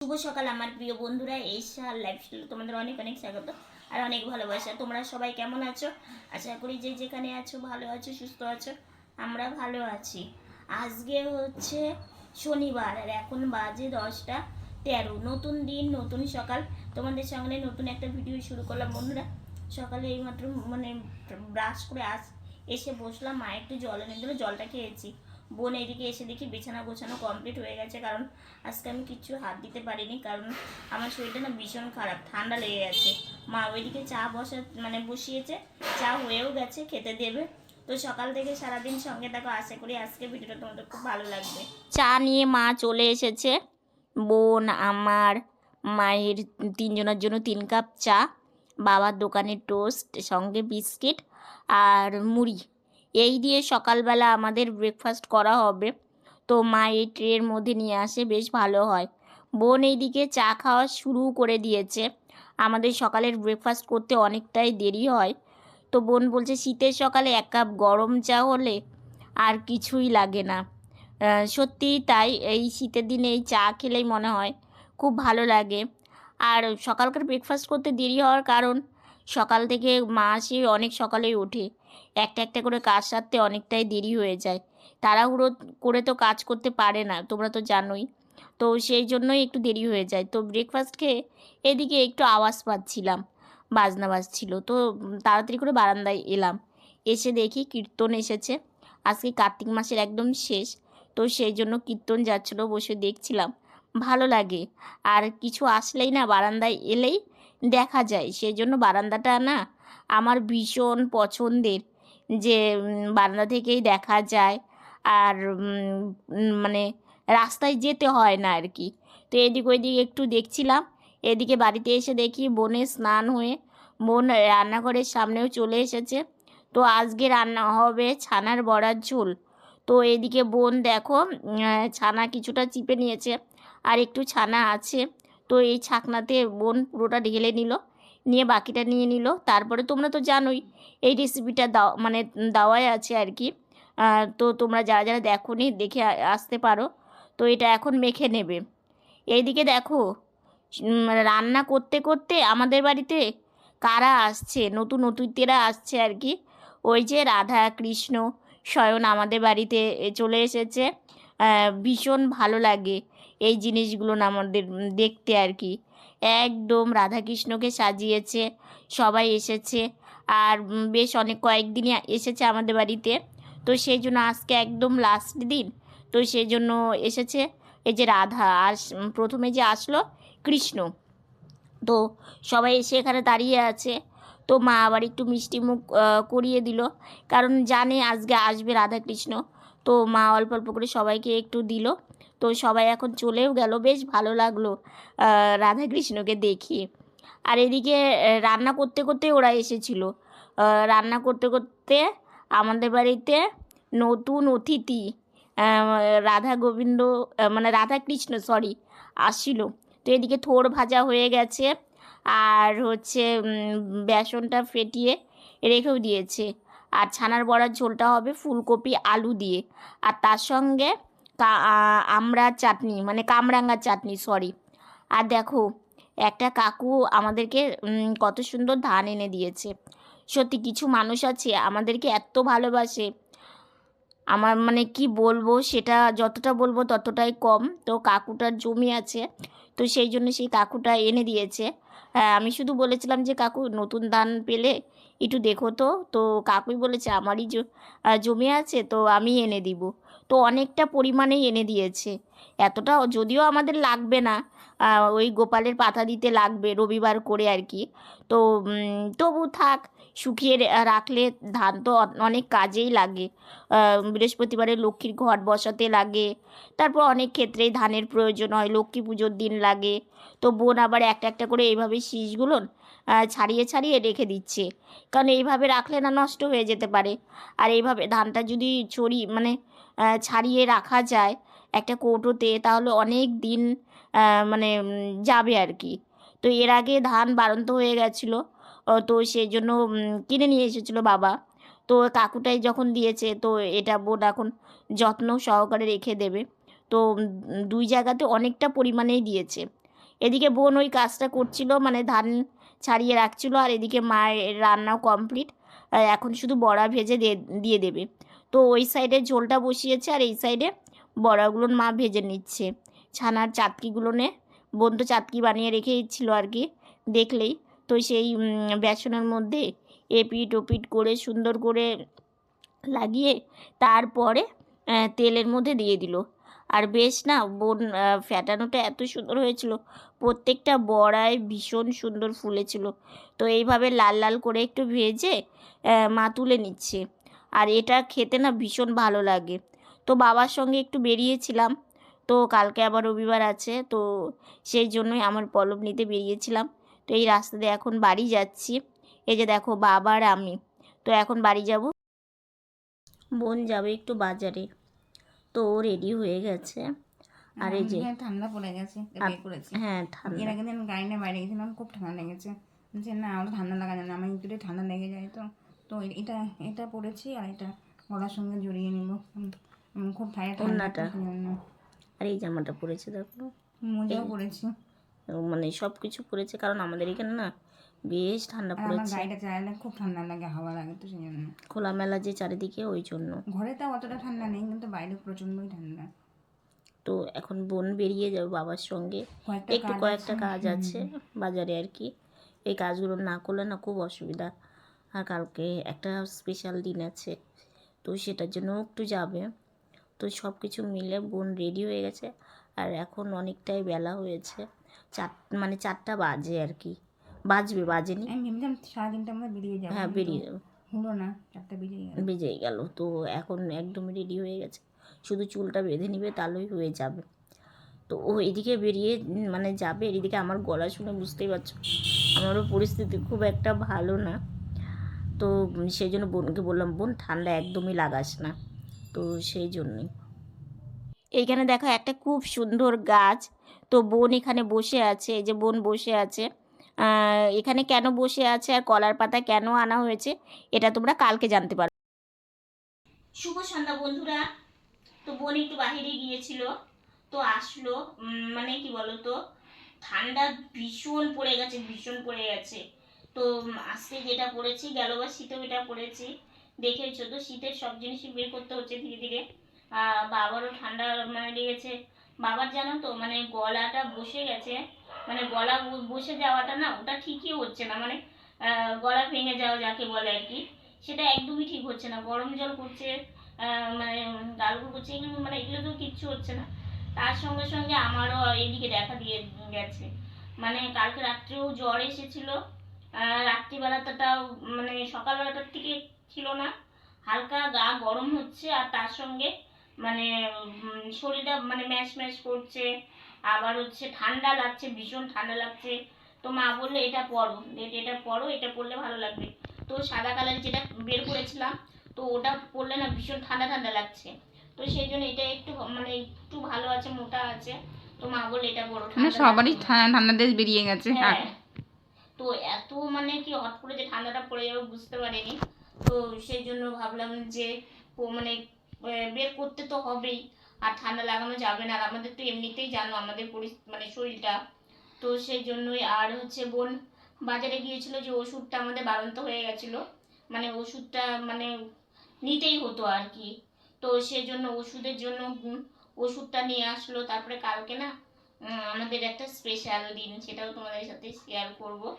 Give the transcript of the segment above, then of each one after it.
শুভ সকাল, আমার প্রিয় বন্ধুরা। এই সাল লাইফ স্টাইলে তোমাদের অনেক অনেক স্বাগত আর অনেক ভালোবাসা। তোমরা সবাই কেমন আছো? আশা করি যে যেখানে আছো, ভালো আছো, সুস্থ আছো, আমরা ভালো আছি। আজকে হচ্ছে শনিবার আর এখন বাজে দশটা তেরো। নতুন দিন, নতুন সকাল। তোমাদের সঙ্গে নতুন একটা ভিডিও শুরু করলাম। বন্ধুরা, সকালে এইমাত্র মানে ব্রাশ করে আস, এসে বসলাম। মা একটু জল এনে দিল, জলটা খেয়েছি। বোন এদিকে এসে দেখি বিছানা গোছানো কমপ্লিট হয়ে গেছে, কারণ আজকে আমি কিচ্ছু হাত দিতে পারিনি, কারণ আমার শরীরটা না ভীষণ খারাপ, ঠান্ডা লেগে গেছে। মা ওইদিকে চা বসা মানে বসিয়েছে, চা হয়েও গেছে, খেতে দেবে। তো সকাল থেকে সারাদিন সঙ্গে থাকো, আশা করি আজকে ভিডিওটা তোমাদের খুব ভালো লাগবে। চা নিয়ে মা চলে এসেছে, বোন, আমার, মায়ের তিনজনের জন্য তিন কাপ চা, বাবার দোকানের টোস্ট সঙ্গে বিস্কিট আর মুড়ি। এই দিয়ে সকালবেলা আমাদের ব্রেকফাস্ট করা হবে। তো মা এই ট্রের মধ্যে নিয়ে আসে, বেশ ভালো হয়। বোন এইদিকে চা খাওয়া শুরু করে দিয়েছে। আমাদের সকালের ব্রেকফাস্ট করতে অনেকটাই দেরি হয়। তো বোন বলছে, শীতের সকালে এক কাপ গরম চা হলে আর কিছুই লাগে না। সত্যিই তাই, এই শীতের দিনে এই চা খেলেই মনে হয় খুব ভালো লাগে। আর সকালকার ব্রেকফাস্ট করতে দেরি হওয়ার কারণ, সকাল থেকে মা আসে, অনেক সকালেই ওঠে। একটা একটা করে কাজ সারতে অনেকটাই দেরি হয়ে যায়। তাড়াহুড়ো করে তো কাজ করতে পারে না, তোমরা তো জানোই। তো সেই জন্যই একটু দেরি হয়ে যায়। তো ব্রেকফাস্ট খেয়ে এদিকে একটু আওয়াজ পাচ্ছিলাম, বাজনা বাজছিল। তো তাড়াতাড়ি করে বারান্দায় এলাম। এসে দেখি কীর্তন এসেছে। আজকে কার্তিক মাসের একদম শেষ। তো সেই জন্য কীর্তন যাচ্ছিল বসে দেখছিলাম। ভালো লাগে। আর কিছু আসলেই না বারান্দায় এলেই দেখা যায়। সেই জন্য বারান্দাটা না আমার ভীষণ পছন্দের যে উম, বারান্দা থেকেই দেখা যায়। আর মানে রাস্তায় যেতে হয় না আর কি। তো এদিক ওইদিক একটু দেখছিলাম। এদিকে বাড়িতে এসে দেখি বনে স্নান হয়ে বোন রান্নাঘরের সামনেও চলে এসেছে। তো আজকে রান্না হবে ছানার বড়ার ঝোল। তো এদিকে বোন দেখো ছানা কিছুটা চিপে নিয়েছে। আর একটু ছানা আছে। তো এই ছাকনাতে বোন পুরোটা ঢেলে নিল। নিয়ে বাকিটা নিয়ে নিল। তারপরে তোমরা তো জানোই, এই রেসিপিটা দাও মানে দেওয়াই আছে আর কি তো তোমরা যারা যারা দেখোনি, দেখে আসতে পারো। তো এটা এখন মেখে নেবে। এইদিকে দেখো রান্না করতে করতে আমাদের বাড়িতে কারা আসছে? নতুন অতিথিরা আসছে আর কি ওই যে রাধা, কৃষ্ণ, স্বয়ন আমাদের বাড়িতে চলে এসেছে। ভীষণ ভালো লাগে এই জিনিসগুলো আমাদের দেখতে আর কি একদম রাধাকৃষ্ণকে সাজিয়েছে, সবাই এসেছে আর বেশ অনেক কয়েকদিনই এসেছে আমাদের বাড়িতে। তো সেই জন্য আজকে একদম লাস্ট দিন। তো সেই জন্য এসেছে এই যে রাধা আর প্রথমে যে আসলো কৃষ্ণ। তো সবাই এসে এখানে দাঁড়িয়ে আছে। তো মা আবার একটু মিষ্টি মুখ করিয়ে দিল। কারণ জানে আজকে আসবে রাধাকৃষ্ণ। তো মা অল্প অল্প করে সবাইকে একটু দিল। তো সবাই এখন চলেও গেল। বেশ ভালো লাগল রাধাকৃষ্ণকে দেখিয়ে আর এদিকে রান্না করতে করতে ওরা এসেছিল। রান্না করতে করতে আমাদের বাড়িতে নতুন অতিথি রাধা গোবিন্দ মানে রাধা কৃষ্ণ সরি আসছিল। তো এদিকে থোড় ভাজা হয়ে গেছে আর হচ্ছে বেসনটা ফেটিয়ে রেখেও দিয়েছে। আর ছানার বড়ার ঝোলটা হবে ফুলকপি, আলু দিয়ে। আর তার সঙ্গে কা- আ- আমড়ার চাটনি মানে কামরাঙ্গার চাটনি সরি আর দেখো, একটা কাকু আমাদেরকে কত সুন্দর ধান এনে দিয়েছে। সত্যি কিছু মানুষ আছে আমাদেরকে এত ভালোবাসে। আমার মানে কি বলব, সেটা যতটা বলব ততটাই কম। তো কাকুটার জমি আছে, তো সেই জন্য সেই কাকুটা এনে দিয়েছে। আমি শুধু বলেছিলাম যে, কাকু, নতুন ধান পেলে একটু দেখো তো। তো কাকুই বলেছে, আমারই জমি আছে, তো আমি এনে দিব। তো অনেকটা পরিমাণেই এনে দিয়েছে। এতটা যদিও আমাদের লাগবে না ওই গোপালের পাতা দিতে লাগবে রবিবার করে আর কি। তো তবু থাক, শুকিয়ে রাখলে ধান তো অনেক কাজেই লাগে। বৃহস্পতিবারে লক্ষ্মীর ঘট বসাতে লাগে। তারপর অনেক ক্ষেত্রেই ধানের প্রয়োজন হয়, লক্ষ্মী পুজোর দিন লাগে। তো বোন আবার একটা একটা করে এইভাবে শীষগুলো ছাড়িয়ে ছাড়িয়ে রেখে দিচ্ছে। কারণ এইভাবে রাখলে না নষ্ট হয়ে যেতে পারে। আর এইভাবে ধানটা যদি ছড়ি মানে ছাড়িয়ে রাখা যায় একটা কৌটোতে, তাহলে অনেক দিন মানে যাবে আর কি। তো এর আগে ধান বাড়ন্ত হয়ে গেছিল তো সেই জন্য কিনে নিয়ে এসেছিল বাবা। তো কাকুটাই যখন দিয়েছে, তো এটা বোন এখন যত্ন সহকারে রেখে দেবে। তো দুই জায়গাতে অনেকটা পরিমাণেই দিয়েছে। এদিকে বোন ওই কাজটা করছিল মানে ধান ছাড়িয়ে রাখছিল, আর এদিকে মায়ের রান্নাও কমপ্লিট। এখন শুধু বড়া ভেজে দিয়ে দেবে। তো ওই সাইডে ঝোলটা বসিয়েছে আর এই সাইডে বড়াগুলো মা ভেজে নিচ্ছে। ছানার চাটকিগুলো নে। বোন তো চাটকি বানিয়ে রেখেছিল আর কি। দেখলেই তো সেই বেসনের মধ্যে এপিট ওপিট করে সুন্দর করে লাগিয়ে তারপরে তেলের মধ্যে দিয়ে দিল। আর বেশ না বোন ফ্যাটানোটা এত সুন্দর হয়েছিল। প্রত্যেকটা বড়ায় ভীষণ সুন্দর ফুলেছিল। তো এইভাবে লাল লাল করে একটু ভেজে মা তুলে নিচ্ছে। আর এটা খেতে না ভীষণ ভালো লাগে। তো বাবার সঙ্গে একটু বেরিয়েছিলাম। তো কালকে আবার রবিবার আছে। তো সেই জন্যই আমার পলব নিতে বেরিয়েছিলাম। তো এই রাস্তা দিয়ে এখন বাড়ি যাচ্ছি। এই যে দেখো বাবার আমি। তো এখন বাড়ি যাব। বোন যাবে একটু বাজারে। তো রেডি হয়ে গেছে। আর এই যে ঠান্ডা পড়ে গেছে। হ্যাঁ এর ঠান্ডা আগে দিন গাড়ি নিয়ে বাইরে গেছিলাম খুব ঠান্ডা লেগেছে। না আমার ঠান্ডা লাগা যায় না। আমার একটু ঠান্ডা লেগে যায় তো। তো এটা এটা পরেছি আর এটা গলার সঙ্গে জড়িয়ে নিব। খুব ঠান্ডা আর এই জামাটা পরেছে দেখো। মোজাও পরেছি। মানে সব কিছু পরেছে কারণ আমাদের এখানে না বেশ ঠান্ডা পড়েছে। গাড়িটা চালালে খুব ঠান্ডা লাগে হাওয়া লাগে তো সেই জন্য। খোলামেলা যে চারিদিকে ওই জন্য। ঘরে তো অতটা ঠান্ডা নেই কিন্তু বাইরে প্রচণ্ডই ঠান্ডা। তো এখন বোন বেরিয়ে যাবে বাবার সঙ্গে। একটু কয়েকটা কাজ আছে বাজারে আর কি। এই কাজগুলো না করলে না খুব অসুবিধা। আর কালকে একটা স্পেশাল দিন আছে তো সেটার জন্য একটু যাবে। তো সব কিছু মিলে বোন রেডি হয়ে গেছে আর এখন অনেকটাই বেলা হয়েছে চার মানে চারটা বাজে আর কি। বাজবে বাজেনি। আমি ভেবেছিলাম তিনটার মধ্যে বেরিয়ে যাব হ্যাঁ বেরিয়ে যাবে। হলো না চারটা গেল। বেজেই গেল তো এখন একদম রেডি হয়ে গেছে। শুধু চুলটা বেঁধে নিবে তাহলেই হয়ে যাবে। তো ও এদিকে বেরিয়ে মানে যাবে এদিকে আমার গলা শুনে বুঝতেই পারছ। আমারও পরিস্থিতি খুব একটা ভালো না। তো সেই জন্য বোনকে বললাম, বোন, ঠান্ডা একদমই লাগাস না। তো সেই জন্যই। এইখানে দেখো একটা খুব সুন্দর গাছ। তো বোন এখানে বসে আছে, এই যে বোন বসে আছে। এখানে কেন বসে আছে আর কলার পাতা কেন আনা হয়েছে, এটা তোমরা কালকে জানতে পারো শুভ সন্ধ্যা বন্ধুরা। তো বোন একটু বাহিরে গিয়েছিল, তো আসলো মানে কি বলো তো ঠান্ডা ভীষণ পড়ে গেছে, ভীষণ পড়ে গেছে। তো আজকে যেটা পড়েছি গেল বা শীতেও এটা পড়েছি দেখেছ তো, শীতের সব জিনিসই বের করতে হচ্ছে ধীরে ধীরে। বাবারও ঠান্ডা মানে লেগেছে। বাবার জানো তো মানে গলাটা বসে গেছে। মানে গলা বসে যাওয়াটা না, ওটা ঠিকই হচ্ছে না। মানে গলা ভেঙে যাওয়া যাকে বলে আর কি, সেটা একদমই ঠিক হচ্ছে না। গরম জল করছে মানে গালগুলো করছে এগুলো মানে এগুলো তো কিচ্ছু হচ্ছে না। তার সঙ্গে সঙ্গে আমারও এদিকে দেখা দিয়ে গেছে। মানে কালকে রাত্রেও জ্বর এসেছিল। রাত্রিবেলাটাও মানে সকালবেলাটার থেকে ছিল না। হালকা গা গরম হচ্ছে আর তার সঙ্গে মানে শরীরটা মানে ম্যাশ ম্যাশ করছে। আবার হচ্ছে ঠান্ডা লাগছে ভীষণ ঠান্ডা লাগছে। তো মা বলল এটা পরো এটা- এটা পরো এটা পরলে ভালো লাগবে। তো সাদা কালার যেটা বের করেছিলাম তো ওটা পরলে না ভীষণ ঠান্ডা ঠান্ডা লাগছে। তো সেই জন্য এটা একটু মানে একটু ভালো আছে মোটা আছে। তো মা বলল এটা পরো মানে ঠান্ডা সবারই লাগবে। ঠা- ঠান্ডা দেশ বেরিয়ে গেছে। হ্যাঁ। তো এত মানে কি হট করে যে ঠান্ডাটা পড়ে যাবে বুঝতে পারিনি। তো সেই জন্য ভাবলাম যে মানে বের করতে তো হবেই। আর ঠান্ডা লাগানো যাবে না। আর আমাদের তো এমনিতেই জানো আমাদের মানে শরীরটা। তো সেই জন্যই আর হচ্ছে বোন বাজারে গিয়েছিল যে ওষুধটা আমাদের বাড়ন্ত হয়ে গেছিল। মানে ওষুধটা মানে নিতেই হতো আর কি। তো সেই জন্য ওষুধের জন্য ওষুধটা নিয়ে আসলো। তারপরে কালকে না আমাদের একটা স্পেশাল দিন সেটাও তোমাদের সাথে শেয়ার করব।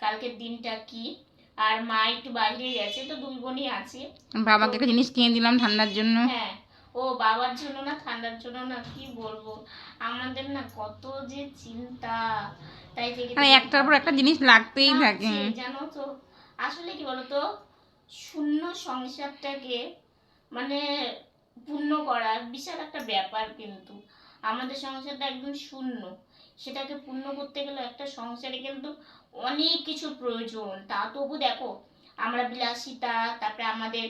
কালকের দিনটা কি? আর মা একটু বাইরে গেছে তো দুই বোনই আছে। বাবাকে একটা জিনিস কিনে দিলাম ঠান্ডার জন্য। হ্যাঁ ও বাবার জন্য না ঠান্ডার জন্য না কি বলব? আমাদের না কত যে চিন্তা। তাই থেকে মানে একটার পর একটা জিনিস লাগতেই থাকে। জানো তো? আসলে কি বলতো? শূন্য সংসারটাকে মানে পূর্ণ করা বিশাল একটা ব্যাপার কিন্তু। আমাদের সংসারটা একদম শূন্য। সেটাকে পূর্ণ করতে গেলে একটা সংসারে কিন্তু অনেক কিছু প্রয়োজন। তা তবু দেখো আমরা বিলাসিতা তারপরে আমাদের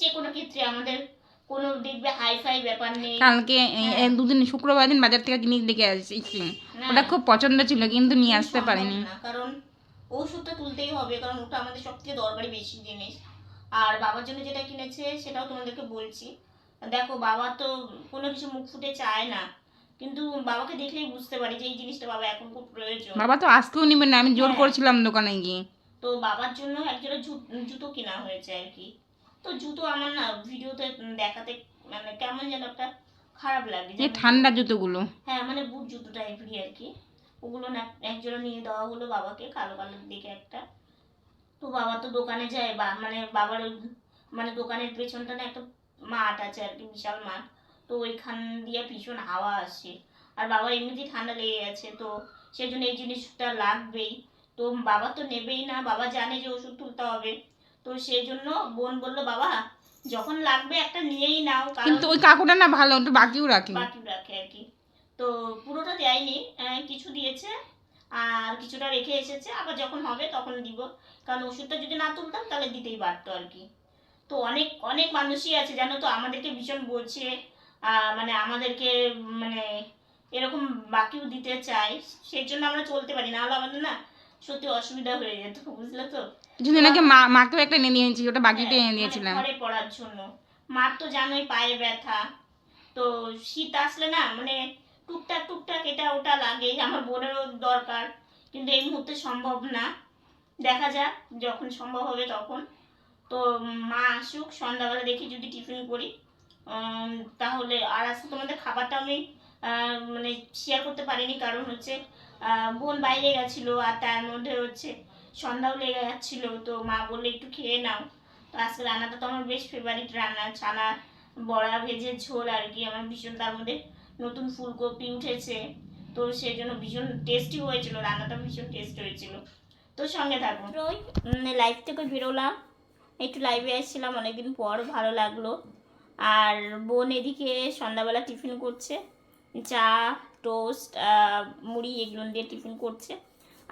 যে কোনো ক্ষেত্রে আমাদের কোনো দেখবে হাইফাই ব্যাপার নেই। কালকে এই দুদিন শুক্রবার দিন বাজার থেকে জিনিস দেখে আসছি। ওটা খুব পছন্দ ছিল কিন্তু নিয়ে আসতে পারিনি। না, কারণ ওষুধটা তুলতেই হবে কারণ ওটা আমাদের সব থেকে দরকারি বেশি জিনিস। আর বাবার জন্য যেটা কিনেছে সেটাও তোমাদেরকে বলছি। দেখো বাবা তো কোনো কিছু মুখ ফুটে চায় না। কিন্তু বাবাকে দেখলেই বুঝতে পারি যে এই জিনিসটা বাবা এখন খুব প্রয়োজন। বাবা তো আজকেও নিবেন না আমি জোর হ্যাঁ। করেছিলাম দোকানে গিয়ে। তো বাবার জন্য একজোড়া জুতো কেনা হয়েছে আর কি। তো জুতো আমার না ভিডিওতে দেখাতে মানে কেমন যেন একটা খারাপ লাগে তো? ঠান্ডা জুতোগুলো। হ্যাঁ মানে বুট জুতো টাইপেরই আর কি। ওগুলো না একজোড়া নিয়ে দেওয়া হলো বাবাকে কালো কালার দিকে একটা। তো বাবা তো দোকানে যায় বা মানে বাবার মানে দোকানের পেছনটা না একটা মাঠ আছে আর কি বিশাল মাঠ। তো ওইখান দিয়ে ভীষণ হাওয়া আসে। আর বাবার এমনিতেই ঠান্ডা লেগে গেছে তো সেই জন্য এই জিনিসটা লাগবেই। তো বাবা তো নেবেই না বাবা জানে যে ওষুধ তুলতে হবে। তো সেই জন্য বোন বলল বাবা যখন লাগবে একটা নিয়েই নাও কিন্তু ওই কাকুটা না ভালো একটু বাকিও রাখি। বাকি রাখে আর কি। তো পুরোটা দেয়নি কিছু দিয়েছে আর কিছুটা রেখে এসেছে। আবার যখন হবে তখন দিব। কারণ ওষুধটা যদি না তুলতাম তাহলে দিতেই পারতো আর কি। তো অনেক অনেক মানুষই আছে জানো তো? আমাদেরকে ভীষণ বলছে মানে আমাদেরকে মানে এরকম বাকিও দিতে চায়। সেই জন্য আমরা চলতে পারি না হলে আমাদের না সত্যি অসুবিধা হয়ে যেত বুঝলে তো? কিছুদিন আগে মা মাকেও একটা এনে দিয়েছি ওটা বাকিতে হ্যাঁ, এনে মানে দিয়েছিলাম। ঘরে পড়ার জন্য। মার তো জানোই পায়ে ব্যথা। তো শীত আসলে না মানে টুকটাক টুকটাক এটা ওটা লাগে আমার বোনেরও দরকার। কিন্তু এই মুহূর্তে সম্ভব না। দেখা যাক যখন সম্ভব হবে তখন। তো মা আসুক, সন্ধ্যাবেলা দেখি যদি টিফিন করি তাহলে আর আজকে তোমাদের খাবারটা আমি মানে শেয়ার করতে পারিনি, কারণ হচ্ছে বোন বাইরে গেছিল আর তার মধ্যে হচ্ছে সন্ধ্যাও লেগে যাচ্ছিল। তো মা বললে, একটু খেয়ে নাও। তো আজকে রান্নাটা তো আমার বেশ ফেভারিট রান্না, ছানা, বড়া ভেজে ঝোল আর কি, আমার ভীষণ তার মধ্যে নতুন ফুলকপি উঠেছে। তো সেই জন্য ভীষণ টেস্টি হয়েছিল, রান্নাটা ভীষণ টেস্ট হয়েছিল। তো সঙ্গে থাকুন লাইভ থেকে বেরোলাম। একটু লাইভে এসেছিলাম অনেকদিন পর ভালো লাগল। আর বোন এদিকে সন্ধ্যাবেলা টিফিন করছে। চা টোস্ট মুড়ি এগুলো দিয়ে টিফিন করছে।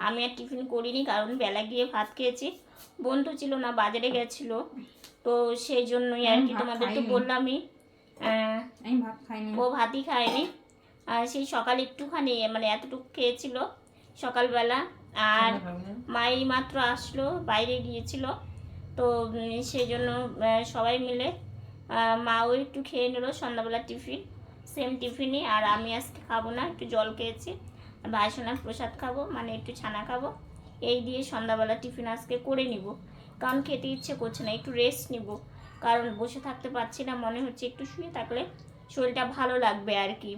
আমি আর টিফিন করিনি কারণ বেলা গিয়ে ভাত খেয়েছি। বোন তো ছিল না বাজারে গেছিল। তো সেই জন্যই আর কি তোমাদের তো বললামই ও ভাতই খায়নি। আর সেই সকাল একটুখানি মানে এতটুকু খেয়েছিল সকালবেলা। আর মাই মাত্র আসলো বাইরে গিয়েছিল। তো সেই জন্য সবাই মিলে মাও একটু খেয়ে নিল সন্ধ্যাবেলা টিফিন সেম টিফিনই। আর আমি আজকে খাব না, একটু জল খেয়েছি। ভাইসোনার প্রসাদ খাব মানে একটু ছানা খাব। এই দিয়ে সন্ধ্যাবেলা টিফিন আজকে করে নিব। কারণ খেতে ইচ্ছে করছে না, একটু রেস্ট নিব। কারণ বসে থাকতে পারছি না, মনে হচ্ছে একটু শুয়ে থাকলে শরীরটা ভালো লাগবে আর কি।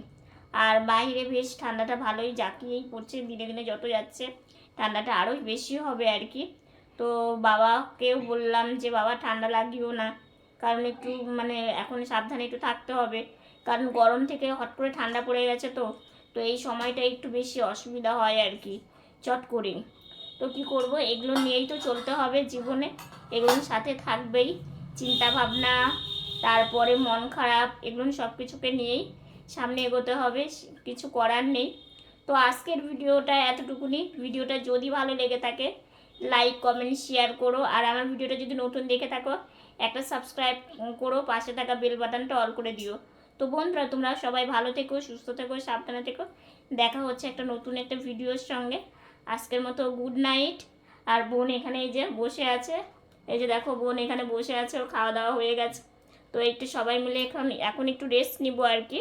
আর বাইরে বেশ ঠান্ডাটা ভালোই, জাঁকিয়েই পড়ছে, দিনে দিনে যত যাচ্ছে, ঠান্ডাটা আরও বেশি হবে আর কি। তো বাবাকেও বললাম যে, বাবা, ঠান্ডা লাগিও না। কারণ একটু মানে এখন সাবধানে একটু থাকতে হবে। কারণ গরম থেকে হট করে ঠান্ডা পড়ে গেছে তো তো এই সময়টা একটু বেশি অসুবিধা হয় আর কি, চট করে। তো কি করব? এগুলো নিয়েই তো চলতে হবে জীবনে। এগুলোর সাথে থাকবেই। চিন্তা ভাবনা তারপরে মন খারাপ, এগুলো সব কিছুকে নিয়েই সামনে এগোতে হবে। কিছু করার নেই। তো আজকের ভিডিওটা এতটুকুনি। ভিডিওটা যদি ভালো লেগে থাকে লাইক কমেন্ট শেয়ার করো। আর আমার ভিডিওটা যদি নতুন দেখে থাকো, একটা সাবস্ক্রাইব করো, পাশে থাকা বেল বাটনটা অল করে দিও। তো বন্ধুরা, তোমরা সবাই ভালো থেকো, সুস্থ থেকো, সাবধানে থেকো। দেখা হচ্ছে একটা নতুন একটা ভিডিওর সঙ্গে। আজকের মতো গুড নাইট আর বোন এখানে এই যে বসে আছে। এই যে দেখো, বোন এখানে বসে আছে, ওর খাওয়া দাওয়া হয়ে গেছে। তো একটু সবাই মিলে এখন এখন একটু রেস্ট নিব আর কি।